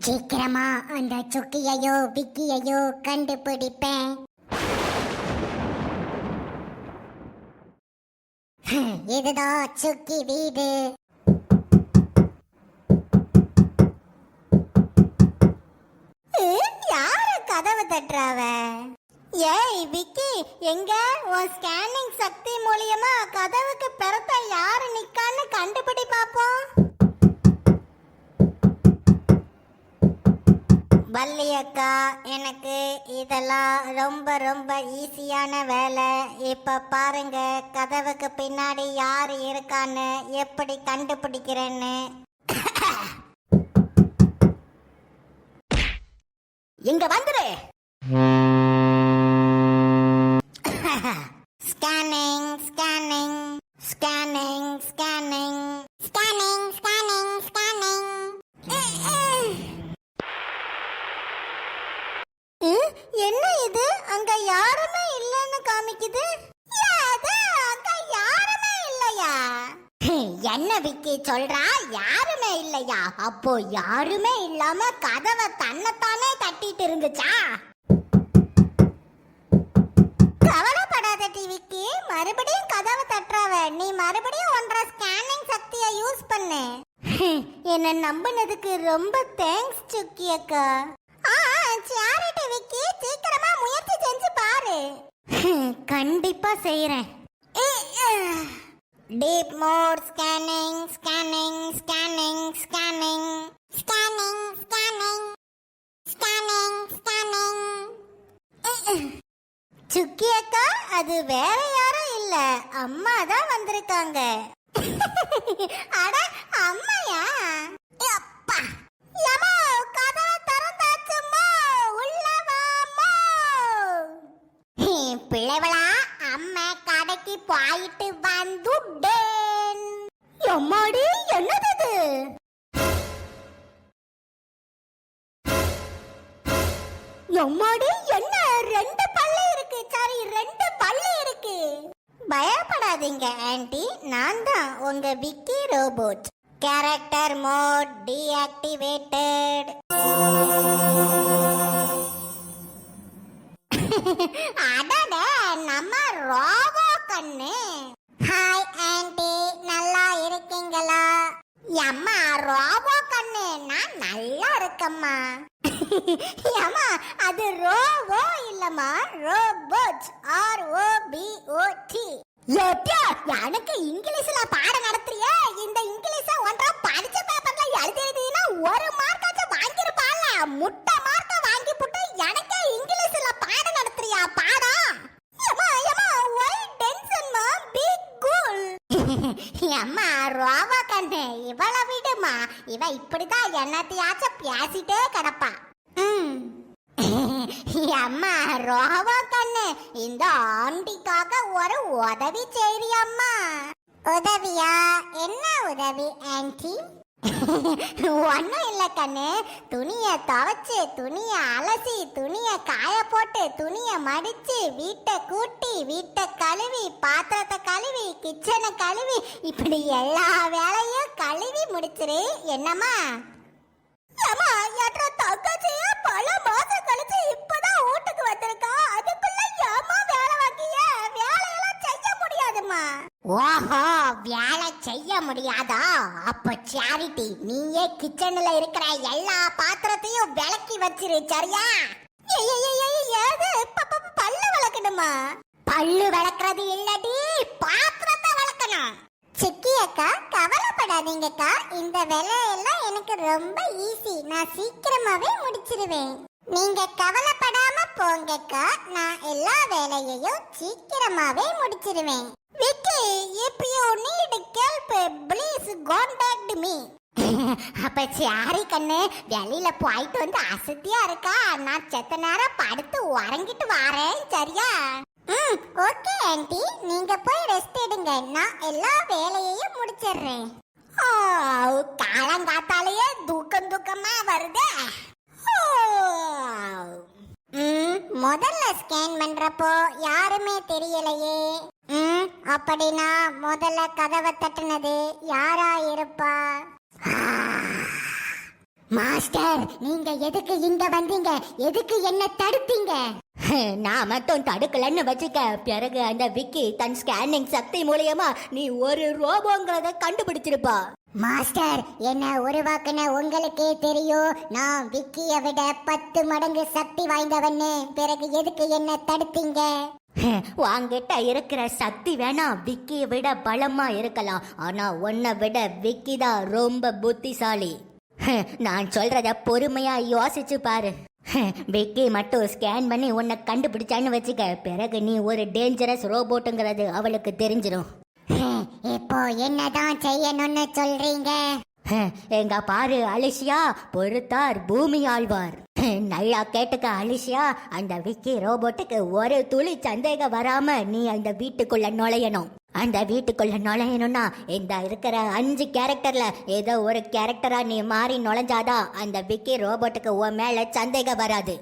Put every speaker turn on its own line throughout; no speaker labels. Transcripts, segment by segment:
சீக்கிரமா அந்த சுக்கியையோ விக்கியையோ கண்டுபிடிப்பேன். இதுதான் சுக்கி வீடு. யாரு கதவு தட்டுறாவ? ஏய் விக்கி எங்க? உன் ஸ்கேனிங் சக்தி மூலியமா கதவுக்கு பிறத்த யாரு நிக்கான்னு கண்டுபிடி பாப்போம். வள்ளி அக்கா எனக்கு இதெல்லாம் ரொம்ப ரொம்ப ஈஸியான வேலை. இப்போ பாருங்க கதவுக்கு பின்னாடி யார் இருக்கான்னு எப்படி கண்டுபிடிக்கிறேன்னு. இங்க வந்துரு! காமிக்குது யாருமே இல்லையா? என்ன விக்கி சொல்றா? யாருமே இல்லையா? அப்போ யாருமே இல்லாம கதவை தன்னைத்தானே தட்டிட்டு இருந்துச்சா? கவலைப்படாத டிவிக்கு மறுபடியும் கதவை தட்டுறவ. நீ மறுபடியும் ஒன்றரை ஸ்கேனிங் சக்தியை யூஸ் பண்ணு. என்ன நம்பினதுக்கு ரொம்ப தேங்க்ஸ் சுக்கி அக்கா. ஆ சேரிட்டி விக்கி. சீக்கிரமா முயற்சி செஞ்சு பாரு. கண்டிப்பா செய்யறேன் deep mode scanning scanning scanning scanning scanning scanning scanning scanning Sukki அக்கா அது வேற யாரும் இல்ல. அம்மா தான் வந்திருக்காங்க. அட அம்மையா? பிள்ளைவளா அம்மா கடைக்கு போயிட்டு வந்துட்டேன். எம்மாடி என்னது இது? எம்மாடி என்ன ரெண்டு பல்லு இருக்கு? சாரி ரெண்டு பல்லு இருக்கு. பயப்படாதீங்க ஆன்ட்டி நான் தான் உங்க Vicky robot. Character mode deactivated அடடே நம்ம ரோபோ கண்ணு. ஹாய் ஆன்ட்டி நல்லா இருக்கீங்களா? அம்மா ரோபோ கண்ணு நான் நல்லா இருக்கம்மா. அம்மா அது ரோபோ இல்லம்மா robot. R O B O T எனக்கு இங்கிலீஷ்ல பாடம் நடத்துறிய? இந்த இங்கிலீஷ ஒன்றா படிச்ச பேப்பர்ல எழுதிருந்தீங்கன்னா ஒரு மார்க்காச்சும் இப்படிதான் என்னத்தையாச்சும் பேசிட்டே கிடப்பா. ம். அம்மா ரோவா கண்ணு. இந்த ஆண்டிக்காக ஒரு உதவி செய்றியம்மா உதவியா? என்ன உதவி ஆன்ட்டி ஒன்றும் இல்லை கண்ணு. துணியை துவைச்சு துணியை அலசி துணியை காய போட்டு துணியை மடிச்சு வீட்டை கூட்டி வீட்டை கழுவி பாத்திரத்தை கழுவி கிச்சனை கழுவி இப்படி எல்லா வேலையும் கழுவி முடிச்சிரு. என்னம்மா? ஏம்மா என்ற தங்கச்சிய பல மாசம் கழிச்சு இப்பதான் வீட்டுக்கு வந்திருக்கா. அதுக்குள்ள ஏம்மா வேலை வாங்கிய? வேலையெல்லாம் செய்ய முடியாதும்மா. ஓஹோ வேலை செய்ய முடியாதா? சேரிட்டி நீயே கிச்சன்ல இருக்கிற எல்லா பாத்திரத்தையும் விளக்கி வச்சிரு சரியா? ஏது பல்லு விளக்கணுமா? பல்லு விளக்குறது இல்லடி பாத்திரத்தை விளக்கணும். சிக்கி அக்கா கவலைப்படாதீங்கக்கா. இந்த வேலையெல்லாம் எனக்கு ரொம்ப ஈஸி நான் சீக்கிரமாவே முடிச்சிருவேன். நீங்க கவலைப்படாம போங்கக்கா நான் எல்லா வேலையையும் சீக்கிரமாவே முடிச்சிருவேன். Vicky if you need help please contact me அப்ப சாரி கண்ணு வெளியில போயிட்டு வந்து அசத்தியா இருக்கா? நான் செத்த நேரம் படுத்து உறங்கிட்டு வரேன் சரியா? ம் ஓகே ஆண்டி நீங்க போய் ரெஸ்ட் எடுங்க. நான் எல்லா வேலையையும் முடிச்சிடுறேன். ஓ காலங்காத்தாலேயே தூக்கம் தூக்கமா வருதே. ஓ. முதல்ல ஸ்கேன் பண்றப்போ யாருமே தெரியலையே. ம், அப்படின்னா முதல்ல கதவை தட்டுனது யாரா இருப்பா? மாஸ்டர் நீங்க எதுக்கு இங்க வந்தீங்க? எதுக்கு என்ன தடுத்தீங்க?
நான் மட்டும் தடுக்கலன்னு வச்சுக்க. பிறகு அந்த விக்கி தன் ஸ்கேனிங் சக்தி மூலியமா நீ ஒரு ரோபோங்கிறத கண்டுபிடிச்சிருப்பா.
மாஸ்டர் என்ன உருவாக்குன உங்களுக்கே தெரியும் நான் விக்கிய விட பத்து மடங்கு சக்தி வாய்ந்தவன்னு பிறகு எதுக்கு என்ன தடுத்தீங்க?
வாங்கிட்ட இருக்கிற சக்தி வேணா விக்கியை விட பலமா இருக்கலாம். ஆனா உன்னை விட விக்கி தான் ரொம்ப புத்திசாலி. நான் சொல்றத பொறுமையா யோசிச்சு பாரு. விக்கி மட்டும் ஸ்கேன் பண்ணி உன்னை கண்டுபிடிச்சான்னு வச்சுக்க. பிறகு நீ ஒரு டேஞ்சரஸ் ரோபோட்டுங்கிறது அவளுக்கு தெரிஞ்சிடும்
இப்போ என்னதான் செய்யணும்னு சொல்றீங்க?
எங்க பாரு அலிசியா பொறுத்தார் பூமி ஆழ்வார். நல்லா கேட்டுக்க அலிசியா. அந்த விக்கி ரோபோட்டுக்கு ஒரு துளி சந்தேகம் வராம நீ அந்த வீட்டுக்குள்ள நுழையணும். அந்த வீட்டுக்குள்ள நுழையணும்னா இந்த இருக்கிற அஞ்சு கேரக்டர்ல ஏதோ ஒரு கேரக்டரா நீ மாறி நுழைஞ்சாதான் அந்த விக்கி ரோபோட்டுக்கு உன் மேல சந்தேகம் வராது.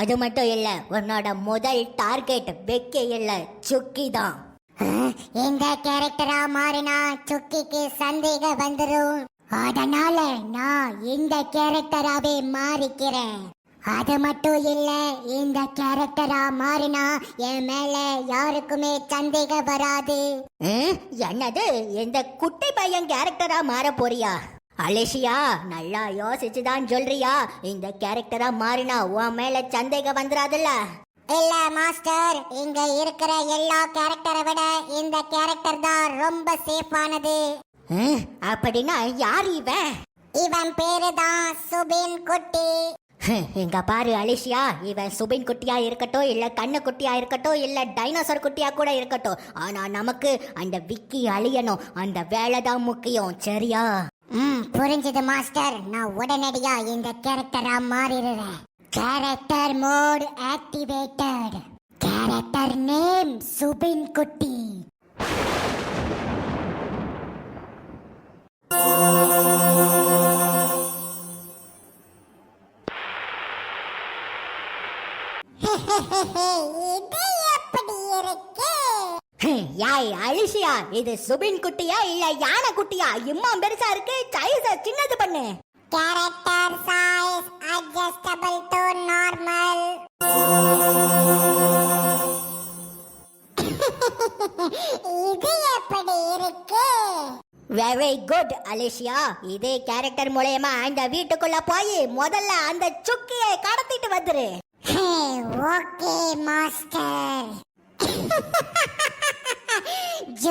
அது மட்டும் இல்ல உன்னோட முதல் டார்கெட் விக்கி இல்ல சுக்கி தான்
இந்த கேரக்டரா மாறினா சுக்கிக்கு சந்தேகம் வந்துடும் அதனால நான் இந்த கேரக்டராவே மாறிக்கிறேன். அது மட்டும் இல்ல இந்த கேரக்டரா மாறினா என் மேல யாருக்குமே சந்தேகம் வராது.
ம், என்னது? இந்த குட்டி பையன் கேரக்டரா மாற போறியா? அலிஷியா நல்லா யோசிச்சுதான் சொல்றியா? இந்த கேரக்டரா மாறினா உன் மேல சந்தேகம் வந்துடாதுல்ல
இல்ல மாஸ்டர். இங்க இருக்கிற எல்லா கேரக்டரை விட இந்த கேரக்டர் தான் ரொம்ப சேஃபானது
அப்படின்னா யார் இவன்
இவன் பேரு தான் சுபின் குட்டி.
இங்க பாரு அலிஷியா. இவன் சுபின் குட்டியா இருக்கட்டும் இல்ல கண்ணு குட்டியா இருக்கட்டும் இல்ல டைனோசர் குட்டியா கூட இருக்கட்டும் ஆனா நமக்கு அந்த விக்கி அழியணும். அந்த வேலை தான் முக்கியம் சரியா?
ம் புரிஞ்சது மாஸ்டர். நான் உடனடியா இந்த கேரக்டரா மாறிடுறேன். Character mode activated character name Subin குட்டி இது
யாய் அலிஷியா. இது சுபின் குட்டியா இல்ல யானை குட்டியா? இம்மா பெருசா இருக்கு. சைஸ சின்னது பண்ணு.
Character size adjustable to normal இது எப்படி இருக்கு?
வெரி குட் அலிஷியா இதே கேரக்டர் மூலயமா அந்த வீட்டுக்குள்ள போய் முதல்ல அந்த சுக்கியை கடத்திட்டு வந்துரு.
Okay master.